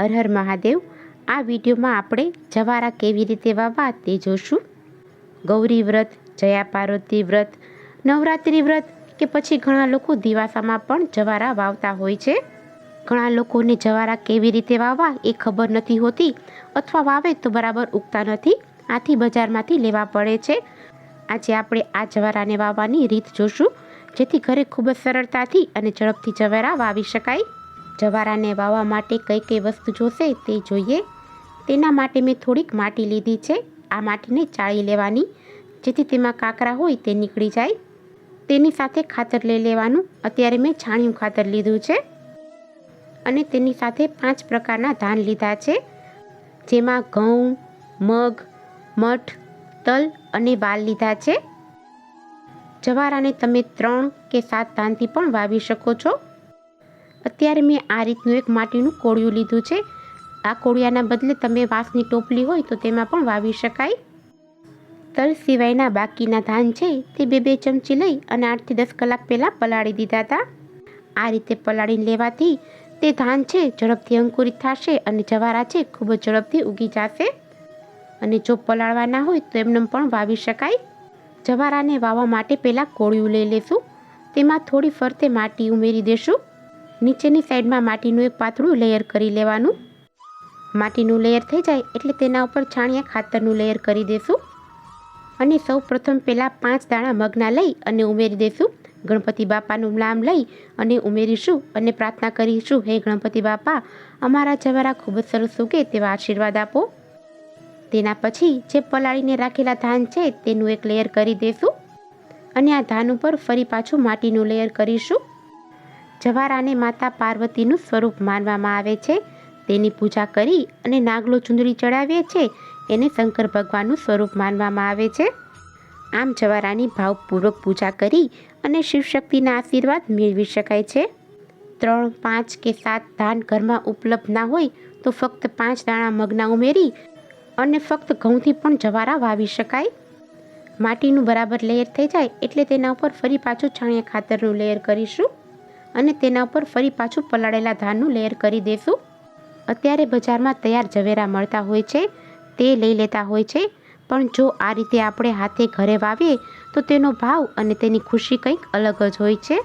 હર હર મહાદેવ, આ વિડીયોમાં આપણે જવારા કેવી રીતે વાવવા તે જોશું. ગૌરી વ્રત, જયા પાર્વતી વ્રત, નવરાત્રિ વ્રત કે પછી ઘણા લોકો દિવાસામાં પણ જવારા વાવતા હોય છે. ઘણા લોકોને જવારા કેવી રીતે વાવવા એ ખબર નથી હોતી અથવા વાવે તો બરાબર ઉગતા નથી, આથી બજારમાંથી લેવા પડે છે. આજે આપણે આ જવારાને વાવવાની રીત જોશું, જેથી ઘરે ખૂબ જ સરળતાથી અને ઝડપથી જવારા વાવી શકાય. જવારાને વાવવા માટે કઈ કઈ વસ્તુ જોશે તે જોઈએ. તેના માટે મેં થોડીક માટી લીધી છે. આ માટીને ચાળી લેવાની. જેથી તેમાં કાંકરા હોય તે નીકળી જાય. તેની સાથે ખાતર લઈ લેવાનું. અત્યારે મેં છાણિયું ખાતર લીધું છે. અને તેની સાથે પાંચ પ્રકારના ધાન લીધા છે. જેમાં ઘઉં, મગ, મઠ, તલ અને વાલ લીધા છે. જવારાને તમે ત્રણ કે સાત ધાનથી પણ વાવી શકો છો. અત્યારે મેં આ રીતનું એક માટીનું કોળિયું લીધું છે. આ કોળિયાના બદલે તમે વાંસની ટોપલી હોય તો તેમાં પણ વાવી શકાય. તલ સિવાયના બાકીના ધાન છે તે બે બે ચમચી લઈ અને આઠથી દસ કલાક પહેલાં પલાળી દીધા હતા. આ રીતે પલાળીને લેવાથી તે ધાન છે ઝડપથી અંકુરિત થશે અને જવારા છે ખૂબ જ ઝડપથી ઉગી જશે. અને જો પલાળવાના હોય તો એમને પણ વાવી શકાય. જવારાને વાવવા માટે પહેલાં કોળિયું લઈ લેશું. તેમાં થોડી ફરતે માટી ઉમેરી દેશું. નીચેની સાઈડમાં માટીનું એક પાતળું લેયર કરી લેવાનું. માટીનું લેયર થઈ જાય એટલે તેના ઉપર છાણિયા ખાતરનું લેયર કરી દેશું. અને સૌ પ્રથમ પહેલાં પાંચ દાણા મગના લઈ અને ઉમેરી દેશું. ગણપતિ બાપાનું નામ લઈ અને ઉમેરીશું અને પ્રાર્થના કરીશું, હે ગણપતિ બાપા, અમારા જવારા ખૂબ જ સરસ ઉગે તેવા આશીર્વાદ આપો. તેના પછી જે પલાળીને રાખેલા ધાન છે તેનું એક લેયર કરી દેશું. અને આ ધાન ઉપર ફરી પાછું માટીનું લેયર કરીશું. જવારાને માતા પાર્વતીનું સ્વરૂપ માનવામાં આવે છે. તેની પૂજા કરી અને નાગલો ચુંદડી ચડાવીએ છે. એને શંકર ભગવાનનું સ્વરૂપ માનવામાં આવે છે. આમ જવારાની ભાવપૂર્વક પૂજા કરી અને શિવશક્તિના આશીર્વાદ મેળવી શકાય છે. ત્રણ, પાંચ કે સાત ધાન ઘરમાં ઉપલબ્ધ ના હોય તો ફક્ત પાંચ દાણા મગના ઉમેરી અને ફક્ત ઘઉંથી પણ જવારા વાવી શકાય. માટીનું બરાબર લેયર થઈ જાય એટલે તેના ઉપર ફરી પાછું છાણિયા ખાતરનું લેયર કરીશું. અને તેના ઉપર ફરી પાછું પલાળેલા ધાનનું લેયર કરી દેશું. અત્યારે બજારમાં તૈયાર જવેરા મળતા હોય છે, તે લઈ લેતા હોય છે, પણ જો આ રીતે આપણે હાથે ઘરે વાવીએ, તો તેનો ભાવ અને તેની ખુશી કંઈક અલગ જ હોય છે.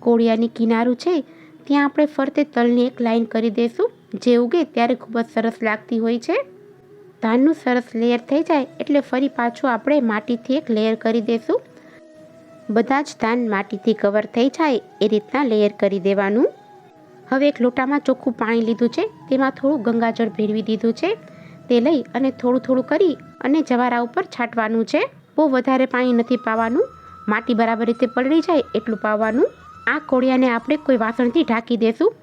કોળિયાની કિનારું છે, ત્યાં આપણે ફરતે તલની એક લાઈન કરી દઈશું જે ઉગે ત્યારે ખૂબ જ સરસ લાગતી હોય છે. ધાનનું સરસ લેયર થઈ જાય એટલે ફરી પાછું આપણે માટીથી એક લેયર કરી દઈશું બધા જ ધાન માટીથી કવર થઈ જાય એ રીતના લેયર કરી દેવાનું. હવે એક લોટામાં ચોખ્ખું પાણી લીધું છે, તેમાં થોડું ગંગાજળ ભેળવી દીધું છે. તે લઈ અને થોડું થોડું કરી અને જવારા ઉપર છાંટવાનું છે. બહુ વધારે પાણી નથી પાવાનું. માટી બરાબર રીતે પલળી જાય એટલું પાવાનું. આ કોળિયાને આપણે કોઈ વાસણથી ઢાંકી દેશું.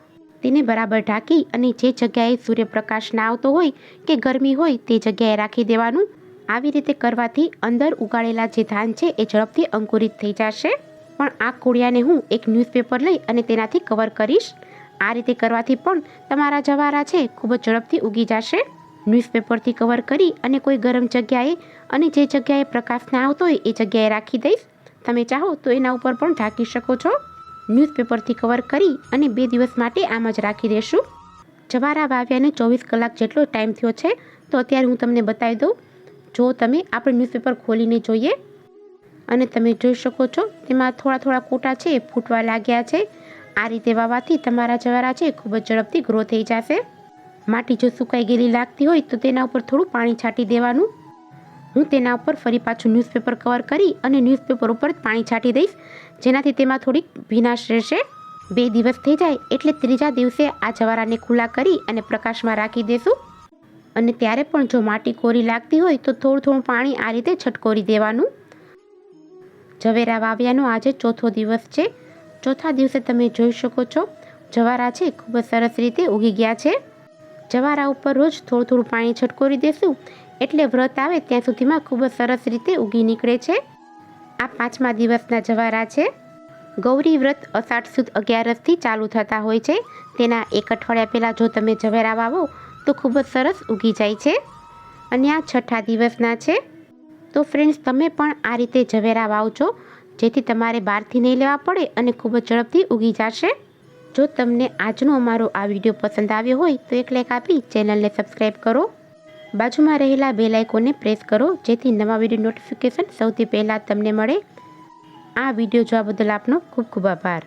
તેને બરાબર ઢાંકી અને જે જગ્યાએ સૂર્યપ્રકાશ ના આવતો હોય કે ગરમી હોય તે જગ્યાએ રાખી દેવાનું. આવી રીતે કરવાથી અંદર ઉગાડેલા જે ધાન છે એ ઝડપથી અંકુરિત થઈ જશે. પણ આ કોળિયાને હું એક ન્યૂઝપેપર લઈ અને તેનાથી કવર કરીશ. આ રીતે કરવાથી પણ તમારા જવારા છે ખૂબ જ ઝડપથી ઉગી જશે. ન્યૂઝપેપરથી કવર કરી અને કોઈ ગરમ જગ્યાએ અને જે જગ્યાએ પ્રકાશ ના આવતો હોય એ જગ્યાએ રાખી દઈશ. તમે ચાહો તો એના ઉપર પણ ઢાંકી શકો છો. ન્યૂઝપેપરથી કવર કરી અને બે દિવસ માટે આમ જ રાખી દેશું. જવારા વાવ્યાને ચોવીસ કલાક જેટલો ટાઈમ થયો છે, તો અત્યારે હું તમને બતાવી દઉં. જો તમે આપણે ન્યૂઝપેપર ખોલીને જોઈએ અને તમે જોઈ શકો છો, તેમાં થોડા થોડા કોટા છે ફૂટવા લાગ્યા છે. આ રીતે વાવાથી તમારા જવારા છે ખૂબ જ ઝડપથી ગ્રો થઈ જશે. માટી જો સુકાઈ ગયેલી લાગતી હોય, તો તેના ઉપર થોડું પાણી છાંટી દેવાનું. હું તેના ઉપર ફરી પાછું ન્યૂઝપેપર કવર કરી અને ન્યૂઝપેપર ઉપર પાણી છાંટી દઈશ. જેનાથી તેમાં થોડીક ભીનાશ રહેશે. બે દિવસ થઈ જાય એટલે ત્રીજા દિવસે આ જવારાને ખુલ્લા કરી અને પ્રકાશમાં રાખી દેશું. અને ત્યારે પણ જો માટી કોરી લાગતી હોય તો થોડું થોડું પાણી આ રીતે છટકોરી દેવાનું. જવેરા વાવ્યાનો આજે ચોથો દિવસ છે. ચોથા દિવસે તમે જોઈ શકો છો, જવારા છે, ખૂબ જ સરસ રીતે ઉગી ગયા છે. જવારા ઉપર રોજ થોડું થોડું પાણી છટકોરી દેશું, એટલે વ્રત આવે ત્યાં સુધીમાં ખૂબ જ સરસ રીતે ઉગી નીકળે છે. આ પાંચમા દિવસના જવારા છે. ગૌરી વ્રત અષાઢ સુદ અગિયારસથી ચાલુ થતા હોય છે. તેના એક અઠવાડિયા પહેલાં જો તમે જવેરા વાવો તો ખૂબ જ સરસ ઉગી જાય છે અને આ છઠ્ઠા દિવસના છે. તો ફ્રેન્ડ્સ તમે પણ આ રીતે ઝવેરા વાવજો, જેથી તમારે બહારથી નહીં લેવા પડે અને ખૂબ જ ઝડપથી ઉગી જશે. જો તમને આજનો અમારો આ વીડિયો પસંદ આવ્યો હોય, તો એક લાઈક આપી ચેનલને સબસ્ક્રાઈબ કરો. બાજુમાં રહેલા બે લાઇકોને પ્રેસ કરો, જેથી નવા વીડિયો નોટિફિકેશન સૌથી પહેલાં તમને મળે. આ વીડિયો જોવા બદલ આપનો ખૂબ ખૂબ આભાર.